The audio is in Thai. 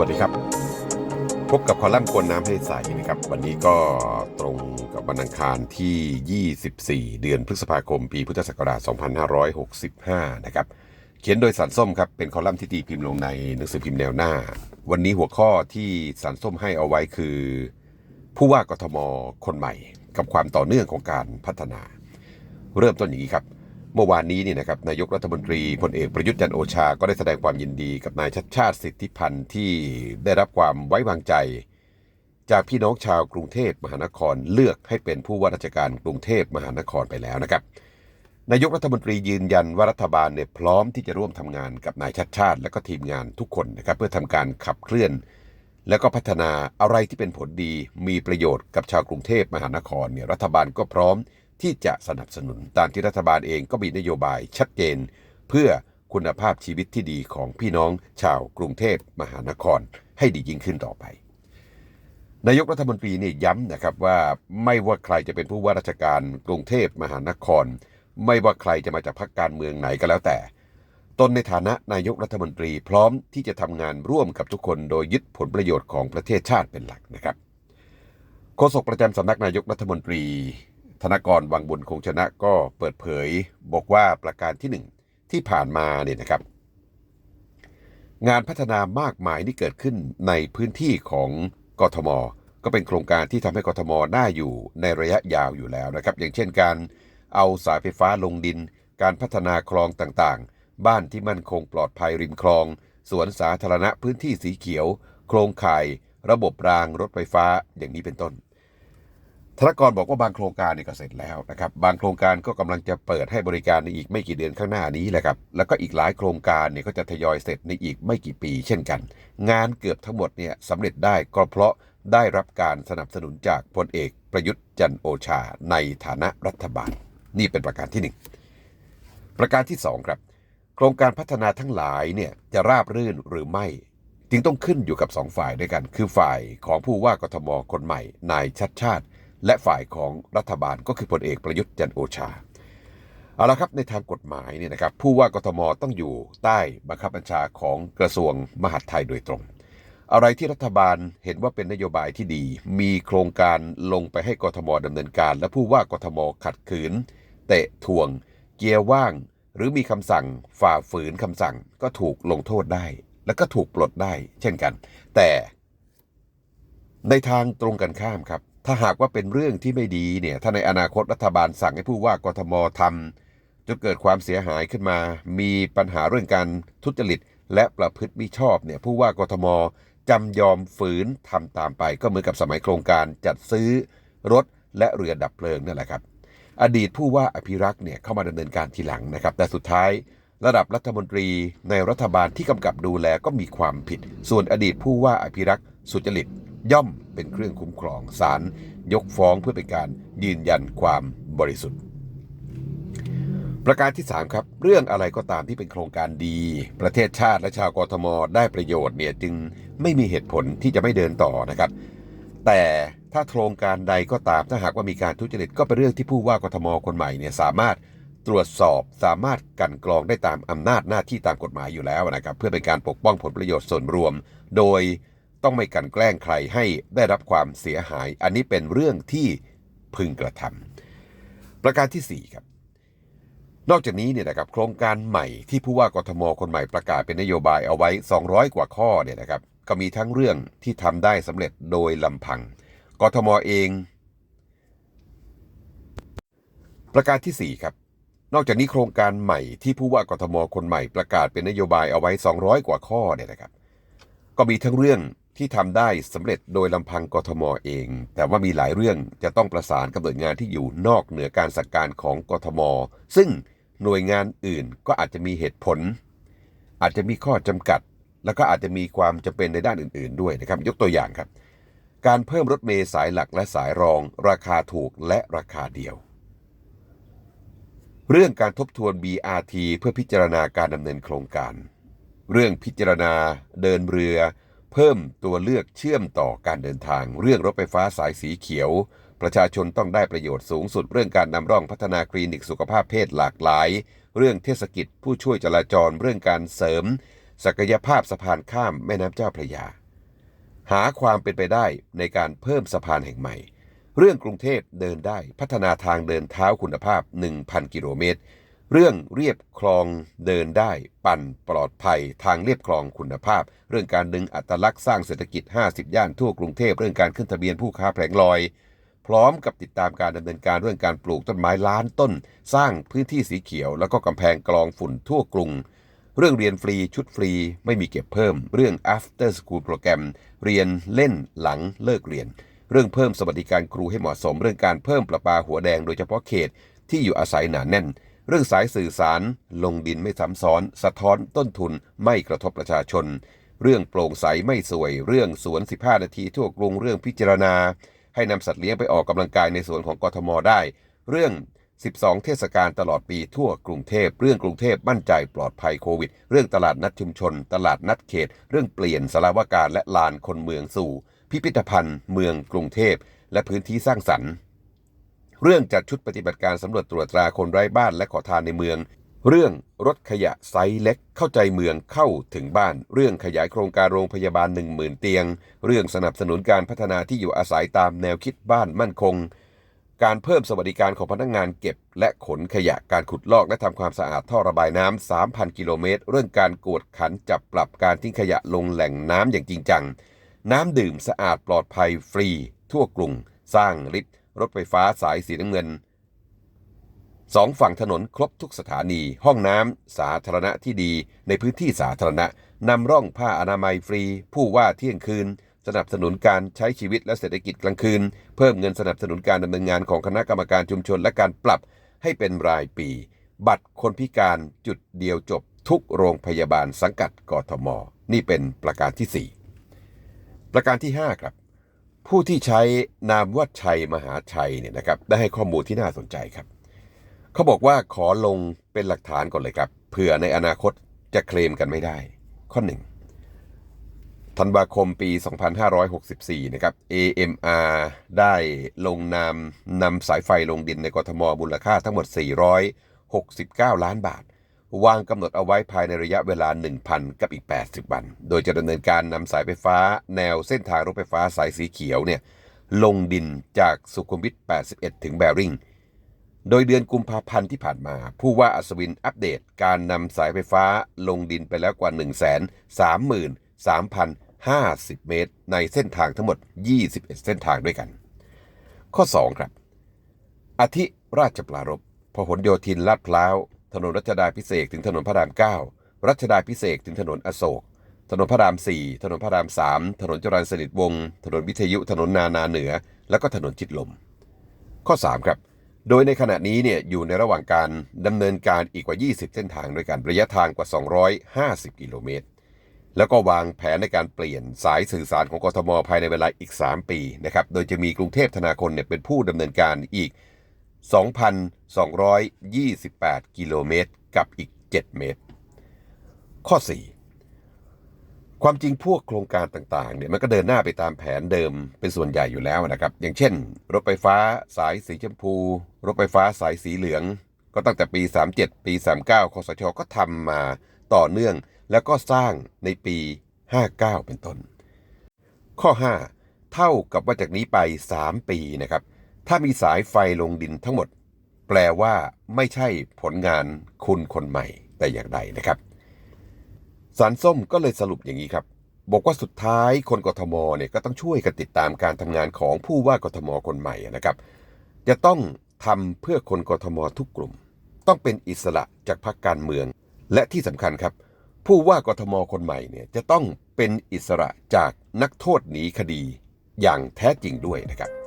วัสดีครับ พบกับคอลัมน์กวนน้ำให้ใสนะครับ วันนี้ก็ตรงกับวันอังคารที่ 24 เดือนพฤษภาคม ปีพุทธศักราช 2565 นะครับ เขียนโดยสันส้มครับ เป็นคอลัมน์ที่ตีพิมพ์ลงในหนังสือพิมพ์แนวหน้า วันนี้หัวข้อที่สันส้มให้เอาไว้คือ ผู้ว่ากทมคนใหม่ กับความต่อเนื่องของการพัฒนา เริ่มต้นอย่างนี้ครับ เมื่อวานนี้นี่นะครับนายกรัฐมนตรีพลเอกประยุทธ์จันโอชา ก็ได้แสดงความยินดีกับนายชัดชาติสิทธิพันธ์ที่ได้รับความไว้วางใจ จากพี่น้องชาวกรุงเทพมหานครเลือกให้เป็นผู้ว่าราชการกรุงเทพมหานครไปแล้วนะครับ นายกรัฐมนตรียืนยันว่ารัฐบาลเนี่ยพร้อมที่จะร่วมทำงานกับนายชัดชาติ และก็ทีมงานทุกคนนะครับเพื่อทำการขับเคลื่อน แล้วก็พัฒนาอะไรที่เป็นผลดีมีประโยชน์กับชาวกรุงเทพมหานครเนี่ยรัฐบาลก็พร้อม ที่จะสนับสนุนตามที่รัฐบาลเองก็มีนโยบายชัดเจน เพื่อคุณภาพชีวิตที่ดีของพี่น้องชาวกรุงเทพมหานครให้ดียิ่งขึ้นต่อไป นายกรัฐมนตรีเนี่ยย้ำนะครับว่าไม่ว่าใครจะเป็นผู้ว่าราชการกรุงเทพมหานคร ไม่ว่าใครจะมาจากพรรคการเมืองไหนก็แล้วแต่ตนในฐานะนายกรัฐมนตรีพร้อมที่จะทำงานร่วมกับทุกคนโดยยึดผลประโยชน์ของประเทศชาติเป็นหลักนะครับโฆษกประจำสำนักนายกรัฐมนตรี ธนกรวังบุญคงชนะก็เปิดเผยบอกว่าประการที่หนึ่งที่ผ่านมาเนี่ยนะครับ งานพัฒนามากมายที่เกิดขึ้นในพื้นที่ของกทม ก็เป็นโครงการที่ทำให้กทมน่าอยู่ในระยะยาวอยู่แล้วนะครับ อย่างเช่นการเอาสายไฟฟ้าลงดิน การพัฒนาคลองต่างๆ บ้านที่มั่นคงปลอดภัยริมคลอง สวนสาธารณะพื้นที่สีเขียว โครงข่าย ระบบรางรถไฟฟ้าอย่างนี้เป็นต้น ธนกรบอกว่าบางโครงการเนี่ยก็เสร็จแล้วนะครับ บางโครงการก็กำลังจะเปิดให้บริการในอีกไม่กี่เดือนข้างหน้านี้แหละครับ แล้วก็อีกหลายโครงการเนี่ยก็จะทยอยเสร็จในอีกไม่กี่ปี เช่นกัน งานเกือบทั้งหมดเนี่ยสำเร็จได้ก็เพราะได้รับการสนับสนุนจากพลเอกประยุทธ์จันโอชา ในฐานะรัฐบาล นี่เป็นประการที่หนึ่งประการที่สองครับ โครงการพัฒนาทั้งหลายเนี่ยจะราบรื่นหรือไม่จึงต้องขึ้นอยู่กับสองฝ่ายด้วยกัน คือฝ่ายของผู้ว่ากทมคนใหม่นายชัดชาติ และฝ่ายของรัฐบาลก็คือพลเอกประยุทธ์จันโอชาเอาละครับในทางกฎหมายเนี่ยนะครับผู้ว่ากทมต้องอยู่ใต้บังคับบัญชาของกระทรวงมหาดไทยโดยตรง อะไรที่รัฐบาลเห็นว่าเป็นนโยบายที่ดี มีโครงการลงไปให้กทมดำเนินการ และผู้ว่ากทมขัดขืน เตะทวง เกียร์ว่าง หรือมีคำสั่งฝ่าฝืนคำสั่งก็ถูกลงโทษได้ แล้วก็ถูกปลดได้ เช่นกัน แต่ในทางตรงกันข้ามครับ ถ้าหากว่าเป็นเรื่องที่ไม่ดีเนี่ยถ้าในอนาคตรัฐบาลสั่งให้ผู้ว่ากทมทำจนเกิดความเสียหายขึ้นมา มีปัญหาเรื่องการทุจริต และประพฤติมิชอบเนี่ยผู้ว่ากทมจำยอมฝืนทำตามไป ก็เหมือนกับสมัยโครงการจัดซื้อรถและเรือดับเพลิงนั่นแหละครับ อดีตผู้ว่าอภิรักษ์เนี่ยเข้ามาดำเนินการทีหลังนะครับ แต่สุดท้ายระดับรัฐมนตรีในรัฐบาลที่กำกับดูแลก็มีความผิด ส่วนอดีตผู้ว่าอภิรักษ์สุจริต ย่อมเป็นเครื่องคุ้มครองศาลยกฟ้องเพื่อเป็นการยืนยันความบริสุทธิ์ ประการที่ 3 ครับ เรื่องอะไรก็ตามที่เป็นโครงการดี ประเทศชาติและชาวกทมได้ประโยชน์เนี่ยจึงไม่มีเหตุผลที่จะไม่เดินต่อนะครับ แต่ถ้าโครงการใดก็ตามถ้าหากว่ามีการทุจริตก็เป็นเรื่องที่ผู้ว่ากทมคนใหม่เนี่ยสามารถตรวจสอบสามารถกันกรองได้ตามอำนาจหน้าที่ตามกฎหมายอยู่แล้วนะครับ เพื่อเป็นการปกป้องผลประโยชน์ส่วนรวม โดย ต้องไม่กันแกล้งใครให้ได้รับความเสียหาย อันนี้เป็นเรื่องที่พึงกระทำประการที่ 4 ครับ นอกจากนี้เนี่ยนะครับโครงการใหม่ที่ผู้ว่ากทมคนใหม่ประกาศเป็นนโยบายเอาไว้ 200 กว่าข้อเนี่ยนะครับก็มีทั้งเรื่องที่ทำได้สำเร็จโดยลำพังกทมเอง ประการที่ 4 ครับนอกจากนี้โครงการใหม่ที่ผู้ว่ากทมคนใหม่ประกาศเป็นนโยบายเอาไว้ 200 กว่าข้อเนี่ยนะครับ ก็มีทั้งเรื่อง ที่ทำได้สำเร็จโดยลำพังกทมเอง แต่ว่ามีหลายเรื่องจะต้องประสานกับหน่วยงานที่อยู่นอกเหนือการสั่งการของกทม ซึ่งหน่วยงานอื่นก็อาจจะมีเหตุผล อาจจะมีข้อจำกัด แล้วก็อาจจะมีความจำเป็นในด้านอื่น ๆ ด้วยนะครับ ยกตัวอย่างครับ การเพิ่มรถเมล์สายหลักและสายรอง ราคาถูกและราคาเดียว เรื่องการทบทวน BRT เพื่อพิจารณาการดำเนินโครงการ เรื่องพิจารณาเดินเรือ เพิ่มตัวเลือกเชื่อมต่อการเดินทาง เรื่องรถไฟฟ้าสายสีเขียว ประชาชนต้องได้ประโยชน์สูงสุด เรื่องการนำร่องพัฒนาคลินิกสุขภาพเพศหลากหลาย เรื่องเทศกิจผู้ช่วยจราจรเรื่องการเสริม ศักยภาพสะพานข้ามแม่น้ำเจ้าพระยา หาความเป็นไปได้ในการเพิ่มสะพานแห่งใหม่ เรื่องกรุงเทพเดินได้พัฒนาทางเดินเท้าคุณภาพ 1,000 กิโลเมตร เรื่องเรียบคลองเดินได้ปั่นปลอดภัยทางเรียบคลองคุณภาพ เรื่องการดึงอัตลักษณ์สร้างเศรษฐกิจ 50 ย่านทั่วกรุงเทพเรื่องการขึ้นทะเบียนผู้ค้าแผงลอย พร้อมกับติดตามการดำเนินการเรื่องการปลูกต้นไม้ล้านต้น สร้างพื้นที่สีเขียว แล้วก็กำแพงกรองฝุ่นทั่วกรุง เรื่องเรียนฟรีชุดฟรีไม่มีเก็บเพิ่ม เรื่อง after school โปรแกรม เรียนเล่นหลังเลิกเรียน เรื่องเพิ่มสวัสดิการครูให้เหมาะสม เรื่องการเพิ่มประปาหัวแดงโดยเฉพาะเขตที่อยู่อาศัยหนาแน่น เรื่องสายสื่อสารลงดินไม่ซ้ำซ้อน สะท้อนต้นทุนไม่กระทบประชาชน เรื่องโปร่งใสไม่สวย เรื่องสวน 15 นาทีทั่วกรุงเรื่องพิจารณา ให้นำสัตว์เลี้ยงไปออกกำลังกายในสวนของกทมได้ เรื่อง 12 เทศกาลตลอดปีทั่วกรุงเทพ เรื่องกรุงเทพมั่นใจปลอดภัยโควิด เรื่องตลาดนัดชุมชน ตลาดนัดเขต เรื่องเปลี่ยนสารวการและลานคนเมืองสู่ พิพิธภัณฑ์ เมืองกรุงเทพ และพื้นที่สร้างสรรค์ เรื่องจัดชุดปฏิบัติการสำรวจตรวจตราคนไร้บ้านและขอทานในเมือง เรื่องรถขยะไซส์เล็กเข้าใจเมืองเข้าถึงบ้าน เรื่องขยายโครงการโรงพยาบาล 1 0,000 เตียง เรื่องสนับสนุนการพัฒนาที่อยู่อาศัยตามแนวคิดบ้านมั่นคง การเพิ่มสวัสดิการของพนักงงานเก็บ และขนขยะการขุดลอกและทำความสะอาดท่อระบายน้ำ3,000 กิโลเมตร เรื่องการกวดขันจับปรับการทิ้งขยะลงแหล่งน้ำอย่างจริงจัง น้ำดื่มสะอาดปลอดภัยฟรี ทั่วกรุง สร้างลิฟต์ รถไฟฟ้าสายสีน้ำเงินสองฝั่งถนนครบทุกสถานี ห้องน้ำสาธารณะที่ดีในพื้นที่สาธารณะนำร่องผ้าอนามัยฟรี ผู้ว่าเที่ยงคืน สนับสนุนการใช้ชีวิตและเศรษฐกิจกลางคืน เพิ่มเงินสนับสนุนการดำเนินงานของคณะกรรมการชุมชนและการปรับให้เป็นรายปี บัตรคนพิการจุดเดียวจบทุกโรงพยาบาลสังกัดกทม นี่เป็นประการที่ 4 ประการที่ 5 ครับ ผู้ที่ใช้นามว่าชัยมหาชัยเนี่ยนะครับได้ให้ข้อมูลที่น่าสนใจครับ เขาบอกว่าขอลงเป็นหลักฐานก่อนเลยครับเผื่อในอนาคตจะเคลมกันไม่ได้ ข้อหนึ่งธันวาคมปี 2564 นะครับ AMR ได้ลงนามนำสายไฟลงดินในกทมมูลค่าทั้งหมด 469 ล้านบาท วางกำหนดเอาไว้ภายในระยะเวลา 1,000 กับอีก 80 วัน โดยจะดำเนินการนำสายไฟฟ้า แนวเส้นทางรถไฟฟ้าสายสีเขียวเนี่ยลงดินจากสุขุมวิท 81 ถึงแบริ่ง โดยเดือนกุมภาพันธ์ที่ผ่านมา ผู้ว่าอัศวินอัปเดตการนำสายไฟฟ้าลงดินไปแล้วกว่า 1 3 3 3 50 เมตร ในเส้นทางทั้งหมด 21 เส้นทางด้วยกัน ข้อ 2 ครับอาทิราชปรารภพหลโยธินลาดพร้าว ถนนรัชดาพิเศษถึงถนนพระราม 9 รัชดาพิเศษถึงถนนอโศก ถนนพระราม 4 ถนนพระราม 3 ถนนจรัญสนิทวงศ์ ถนนวิทยุ ถนนนานาเหนือ แล้วก็ถนนชิดลม ข้อ 3 ครับ โดยในขณะนี้เนี่ยอยู่ในระหว่างการดำเนินการอีกกว่า 20 เส้นทางด้วยกันระยะทางกว่า 250 กิโลเมตร แล้วก็วางแผนในการเปลี่ยนสายสื่อสารของกทมภายในเวลาอีก 3 ปีนะครับ โดยจะมีกรุงเทพธนาคารเนี่ยเป็นผู้ดำเนินการอีก 2,228 กิโลเมตรกับอีก 7 เมตร ข้อ 4 ความจริงพวกโครงการต่างๆเนี่ยมันก็เดินหน้าไปตามแผนเดิมเป็นส่วนใหญ่อยู่แล้วนะครับ อย่างเช่น รถไฟฟ้าสายสีชมพู รถไฟฟ้าสายสีเหลือง ก็ตั้งแต่ปี 37 ปี 39คสชก็ทำมาต่อเนื่องแล้วก็สร้างในปี 59 เป็นต้น ข้อ 5 เท่ากับว่าจากนี้ไป 3 ปีนะครับ ถ้ามีสายไฟลงดินทั้งหมด แปลว่าไม่ใช่ผลงานคุณคนใหม่แต่อย่างใดนะครับสารส้มก็เลยสรุปอย่างนี้ครับ บอกว่าสุดท้ายคนกทมเนี่ยก็ต้องช่วยกันติดตามการทำงานของผู้ว่ากทมคนใหม่นะครับ จะต้องทำเพื่อคนกทมทุกกลุ่ม ต้องเป็นอิสระจากพรรคการเมือง และที่สำคัญครับ ผู้ว่ากทมคนใหม่เนี่ยจะต้องเป็นอิสระจากนักโทษหนีคดีอย่างแท้จริงด้วยนะครับ